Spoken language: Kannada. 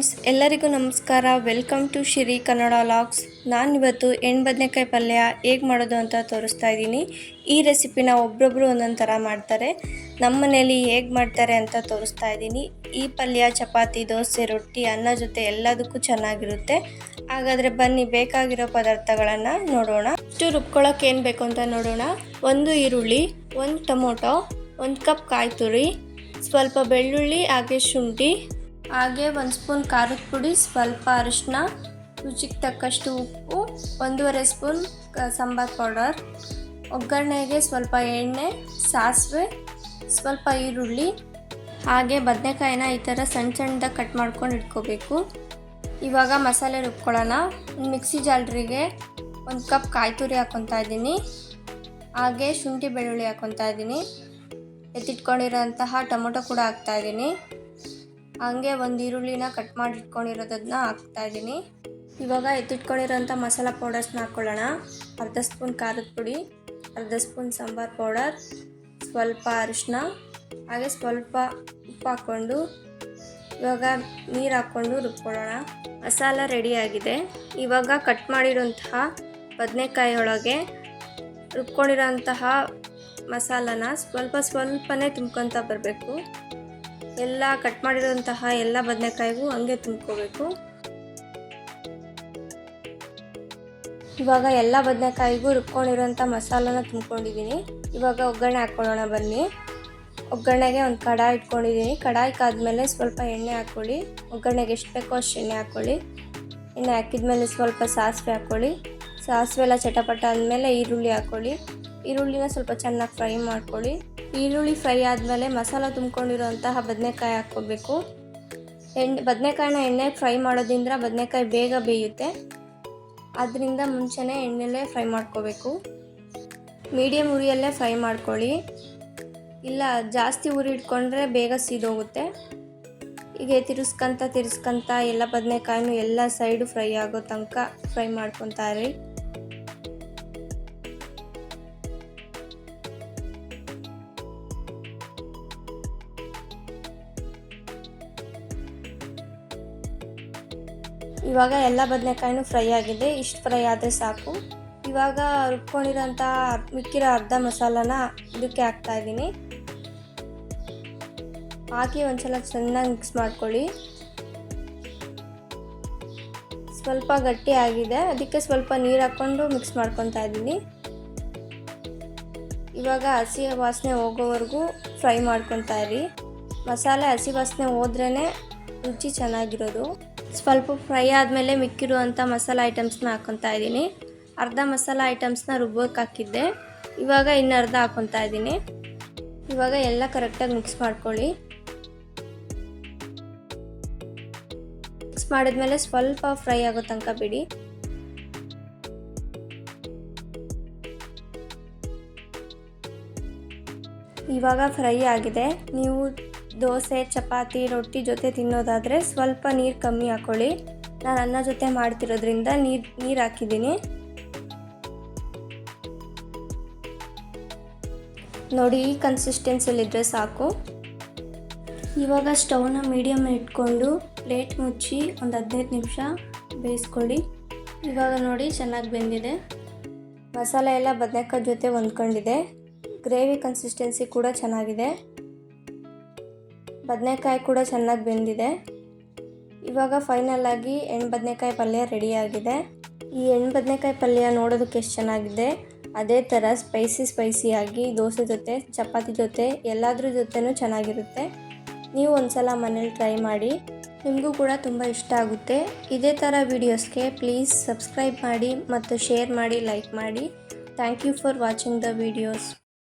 ಫ್ರೆಂಡ್ಸ್, ಎಲ್ಲರಿಗೂ ನಮಸ್ಕಾರ. Welcome to Shiri Kannada vlogs. ನಾನಿವತ್ತು ಎಣ್ಣೆ ಬದನೆಕಾಯಿ ಪಲ್ಯ ಹೇಗೆ ಮಾಡೋದು ಅಂತ ತೋರಿಸ್ತಾ ಇದ್ದೀನಿ. ಈ ರೆಸಿಪಿನ ಒಬ್ಬೊಬ್ರು ಒಂದೊಂದು ಥರ ಮಾಡ್ತಾರೆ. ನಮ್ಮ ಮನೇಲಿ ಹೇಗೆ ಮಾಡ್ತಾರೆ ಅಂತ ತೋರಿಸ್ತಾ ಇದ್ದೀನಿ. ಈ ಪಲ್ಯ, ಚಪಾತಿ, ದೋಸೆ, ರೊಟ್ಟಿ, ಅನ್ನ ಜೊತೆ ಎಲ್ಲದಕ್ಕೂ ಚೆನ್ನಾಗಿರುತ್ತೆ. ಹಾಗಾದರೆ ಬನ್ನಿ, ಬೇಕಾಗಿರೋ ಪದಾರ್ಥಗಳನ್ನು ನೋಡೋಣ. ಇಷ್ಟು ರುಬ್ಕೊಳ್ಳೋಕೆ ಏನು ಬೇಕು ಅಂತ ನೋಡೋಣ. ಒಂದು ಈರುಳ್ಳಿ, ಒಂದು ಟೊಮೊಟೊ, ಒಂದು ಕಪ್ ಕಾಯಿ ತುರಿ ಸ್ವಲ್ಪ ಬೆಳ್ಳುಳ್ಳಿ, ಹಾಗೆ ಶುಂಠಿ ಹಾಗೆ ಒಂದು ಸ್ಪೂನ್ ಖಾರದ ಪುಡಿ, ಸ್ವಲ್ಪ ಅರಿಶಿನ ರುಚಿಗೆ ತಕ್ಕಷ್ಟು ಉಪ್ಪು, ಒಂದೂವರೆ ಸ್ಪೂನ್ ಸಾಂಬಾರ್ ಪೌಡರ್, ಒಗ್ಗರಣೆಗೆ ಸ್ವಲ್ಪ ಎಣ್ಣೆ, ಸಾಸಿವೆ, ಸ್ವಲ್ಪ ಈರುಳ್ಳಿ, ಹಾಗೆ ಬದನೆಕಾಯಿನ ಈ ಥರ ಸಣ್ಣ ಸಣ್ಣದಾಗಿ ಕಟ್ ಮಾಡ್ಕೊಂಡು ಇಟ್ಕೋಬೇಕು. ಇವಾಗ ಮಸಾಲೆ ರುಬ್ಕೊಳ್ಳೋಣ. ಮಿಕ್ಸಿ ಜಾಲ್ರಿಗೆ ಒಂದು ಕಪ್ ಕಾಯಿ ತುರಿ ಹಾಕ್ಕೊತಾ ಇದ್ದೀನಿ. ಹಾಗೆ ಶುಂಠಿ ಬೆಳ್ಳುಳ್ಳಿ ಹಾಕ್ಕೊತಾ ಇದ್ದೀನಿ. ಎತ್ತಿಟ್ಕೊಂಡಿರೋಂತಹ ಟೊಮೊಟೊ ಕೂಡ ಹಾಕ್ತಾ ಇದ್ದೀನಿ. ಹಾಗೆ ಒಂದು ಈರುಳ್ಳಿನ ಕಟ್ ಮಾಡಿ ಇಟ್ಕೊಂಡಿರೋದನ್ನ ಹಾಕ್ತಾ ಇದ್ದೀನಿ. ಇವಾಗ ಎತ್ತಿಟ್ಕೊಂಡಿರೋಂಥ ಮಸಾಲ ಪೌಡರ್ಸ್ನ ಹಾಕ್ಕೊಳ್ಳೋಣ ಅರ್ಧ ಸ್ಪೂನ್ ಖಾರದ ಪುಡಿ, ಅರ್ಧ ಸ್ಪೂನ್ ಸಾಂಬಾರ್ ಪೌಡರ್ ಸ್ವಲ್ಪ ಅರಿಶಿನ ಹಾಗೆ ಸ್ವಲ್ಪ ಉಪ್ಪು ಹಾಕ್ಕೊಂಡು ಇವಾಗ ನೀರು ಹಾಕ್ಕೊಂಡು ರುಬ್ಕೊಳ್ಳೋಣ. ಮಸಾಲ ರೆಡಿಯಾಗಿದೆ ಇವಾಗ ಕಟ್ ಮಾಡಿರೋಂತಹ ಬದನೆಕಾಯಿ ಒಳಗೆ ರುಬ್ಕೊಂಡಿರೋಂತಹ ಮಸಾಲನ ಸ್ವಲ್ಪ ಸ್ವಲ್ಪನೇ ತುಂಬ್ಕೊತ ಬರಬೇಕು. ಎಲ್ಲ ಕಟ್ ಮಾಡಿರುವಂತಹ ಎಲ್ಲ ಬದನೆಕಾಯಿಗೂ ಹಂಗೆ ತುಂಬ್ಕೋಬೇಕು. ಇವಾಗ ಎಲ್ಲ ಬದನೆಕಾಯಿಗೂ ರುಬ್ಕೊಂಡಿರುವಂಥ ಮಸಾಲನ ತುಂಬ್ಕೊಂಡಿದ್ದೀನಿ. ಇವಾಗ ಒಗ್ಗರಣೆ ಹಾಕ್ಕೊಳ್ಳೋಣ ಬನ್ನಿ. ಒಗ್ಗರಣೆಗೆ ಒಂದು ಕಡಾಯಿ ಇಟ್ಕೊಂಡಿದ್ದೀನಿ. ಕಡಾಯಿ ಕಾದ್ಮೇಲೆ ಸ್ವಲ್ಪ ಎಣ್ಣೆ ಹಾಕ್ಕೊಳ್ಳಿ. ಒಗ್ಗರಣೆಗೆ ಎಷ್ಟು ಬೇಕೋ ಅಷ್ಟು ಎಣ್ಣೆ ಹಾಕ್ಕೊಳ್ಳಿ. ಎಣ್ಣೆ ಹಾಕಿದ್ಮೇಲೆ ಸ್ವಲ್ಪ ಸಾಸಿವೆ ಹಾಕ್ಕೊಳ್ಳಿ. ಸಾಸಿವೆ ಎಲ್ಲ ಚಟಪಟ ಆದಮೇಲೆ ಈರುಳ್ಳಿ ಹಾಕ್ಕೊಳ್ಳಿ. ಈರುಳ್ಳಿನ ಸ್ವಲ್ಪ ಚೆನ್ನಾಗಿ ಫ್ರೈ ಮಾಡ್ಕೊಳ್ಳಿ. ಈರುಳ್ಳಿ ಫ್ರೈ ಆದಮೇಲೆ ಮಸಾಲ ತುಂಬ್ಕೊಂಡಿರೋಂತಹ ಬದನೆಕಾಯಿ ಹಾಕ್ಕೋಬೇಕು. ಎಣ್ಣೆ, ಬದನೆಕಾಯಿನ ಎಣ್ಣೆ ಫ್ರೈ ಮಾಡೋದ್ರಿಂದ ಬದನೆಕಾಯಿ ಬೇಗ ಬೇಯುತ್ತೆ. ಅದರಿಂದ ಮುಂಚೆನೇ ಎಣ್ಣೆಲೇ ಫ್ರೈ ಮಾಡ್ಕೋಬೇಕು. ಮೀಡಿಯಮ್ ಉರಿಯಲ್ಲೇ ಫ್ರೈ ಮಾಡ್ಕೊಳ್ಳಿ. ಇಲ್ಲ, ಜಾಸ್ತಿ ಉರಿ ಇಟ್ಕೊಂಡ್ರೆ ಬೇಗ ಸೀದೋಗುತ್ತೆ. ಹೀಗೆ ತಿರ್ಸ್ಕೊಂತ ತಿರ್ಸ್ಕೊಂತ ಎಲ್ಲ ಬದನೆಕಾಯಿನೂ ಎಲ್ಲ ಸೈಡು ಫ್ರೈ ಆಗೋ ತನಕ ಫ್ರೈ ಮಾಡ್ಕೊತಾ ಇರಿ ಇವಾಗ ಎಲ್ಲ ಬದನೆಕಾಯಿನೂ ಫ್ರೈ ಆಗಿದೆ. ಇಷ್ಟು ಫ್ರೈ ಆದರೆ ಸಾಕು. ಇವಾಗ ರುಬ್ಕೊಂಡಿರೋಂಥ ಮಿಕ್ಕಿರೋ ಅರ್ಧ ಮಸಾಲಾನ ಇದಕ್ಕೆ ಹಾಕ್ತಾ ಇದ್ದೀನಿ. ಹಾಕಿ ಒಂದ್ಸಲ ಚೆನ್ನಾಗಿ ಮಿಕ್ಸ್ ಮಾಡ್ಕೊಳ್ಳಿ. ಸ್ವಲ್ಪ ಗಟ್ಟಿ ಆಗಿದೆ. ಅದಕ್ಕೆ ಸ್ವಲ್ಪ ನೀರು ಹಾಕ್ಕೊಂಡು ಮಿಕ್ಸ್ ಮಾಡ್ಕೊತಾ ಇದ್ದೀನಿ. ಇವಾಗ ಹಸಿ ವಾಸನೆ ಹೋಗೋವರೆಗೂ ಫ್ರೈ ಮಾಡ್ಕೊತಾ ಇರಿ. ಮಸಾಲೆ ಹಸಿ ವಾಸನೆ ಹೋದ್ರೇ ರುಚಿ ಚೆನ್ನಾಗಿರೋದು. ಸ್ವಲ್ಪ ಫ್ರೈ ಆದಮೇಲೆ ಮಿಕ್ಕಿರುವಂಥ ಮಸಾಲ ಐಟಮ್ಸ್ನ ಹಾಕ್ಕೊತಾ ಇದ್ದೀನಿ. ಅರ್ಧ ಮಸಾಲ ಐಟಮ್ಸ್ನ ರುಬ್ಬೋಕೆ ಹಾಕಿದ್ದೆ. ಇವಾಗ ಇನ್ನು ಅರ್ಧ ಹಾಕ್ಕೊತಾ ಇದ್ದೀನಿ. ಇವಾಗ ಎಲ್ಲ ಕರೆಕ್ಟಾಗಿ ಮಿಕ್ಸ್ ಮಾಡ್ಕೊಳ್ಳಿ. ಮಿಕ್ಸ್ ಮಾಡಿದ್ಮೇಲೆ ಸ್ವಲ್ಪ ಫ್ರೈ ಆಗೋ ತನಕ ಬಿಡಿ. ಇವಾಗ ಫ್ರೈ ಆಗಿದೆ. ನೀವು ದೋಸೆ, ಚಪಾತಿ, ರೊಟ್ಟಿ ಜೊತೆ ತಿನ್ನೋದಾದರೆ ಸ್ವಲ್ಪ ನೀರು ಕಮ್ಮಿ ಹಾಕ್ಕೊಳ್ಳಿ ನಾನು ಅನ್ನ ಜೊತೆ ಮಾಡ್ತಿರೋದ್ರಿಂದ ನೀರು ನೀರು ಹಾಕಿದ್ದೀನಿ. ನೋಡಿ, ಈ ಕನ್ಸಿಸ್ಟೆನ್ಸಿಯಲ್ಲಿದ್ದರೆ ಸಾಕು. ಇವಾಗ ಸ್ಟವ್ನ ಮೀಡಿಯಮ್ ಇಟ್ಕೊಂಡು ಪ್ಲೇಟ್ ಮುಚ್ಚಿ ಒಂದು ಹದಿನೈದು ನಿಮಿಷ ಬೇಯಿಸ್ಕೊಳ್ಳಿ. ಇವಾಗ ನೋಡಿ ಚೆನ್ನಾಗಿ ಬೆಂದಿದೆ. ಮಸಾಲೆ ಎಲ್ಲ ಬದನೆಕಾಯಿ ಜೊತೆ ಹೊಂದ್ಕೊಂಡಿದೆ. ಗ್ರೇವಿ ಕನ್ಸಿಸ್ಟೆನ್ಸಿ ಕೂಡ ಚೆನ್ನಾಗಿದೆ. ಬದನೆಕಾಯಿ ಕೂಡ ಚೆನ್ನಾಗಿ ಬೆಂದಿದೆ. ಇವಾಗ ಫೈನಲ್ ಆಗಿ ಎಣ್ಣೆ ಬದನೆಕಾಯಿ ಪಲ್ಯ ರೆಡಿಯಾಗಿದೆ ಈ ಎಣ್ಣೆ ಬದನೆಕಾಯಿ ಪಲ್ಯ ನೋಡೋದಕ್ಕೆ ಎಷ್ಟು ಚೆನ್ನಾಗಿದೆ? ಅದೇ ಥರ ಸ್ಪೈಸಿ ಸ್ಪೈಸಿಯಾಗಿ ದೋಸೆ ಜೊತೆ, ಚಪಾತಿ ಜೊತೆ, ಎಲ್ಲಾದ್ರ ಜೊತೆನೂ ಚೆನ್ನಾಗಿರುತ್ತೆ. ನೀವು ಒಂದ್ಸಲ ಮನೇಲಿ ಟ್ರೈ ಮಾಡಿ, ನಿಮಗೂ ಕೂಡ ತುಂಬ ಇಷ್ಟ ಆಗುತ್ತೆ. ಇದೇ ಥರ ವೀಡಿಯೋಸ್ಗೆ ಪ್ಲೀಸ್ ಸಬ್ಸ್ಕ್ರೈಬ್ ಮಾಡಿ ಮತ್ತು ಶೇರ್ ಮಾಡಿ ಲೈಕ್ ಮಾಡಿ. Thank you for watching the videos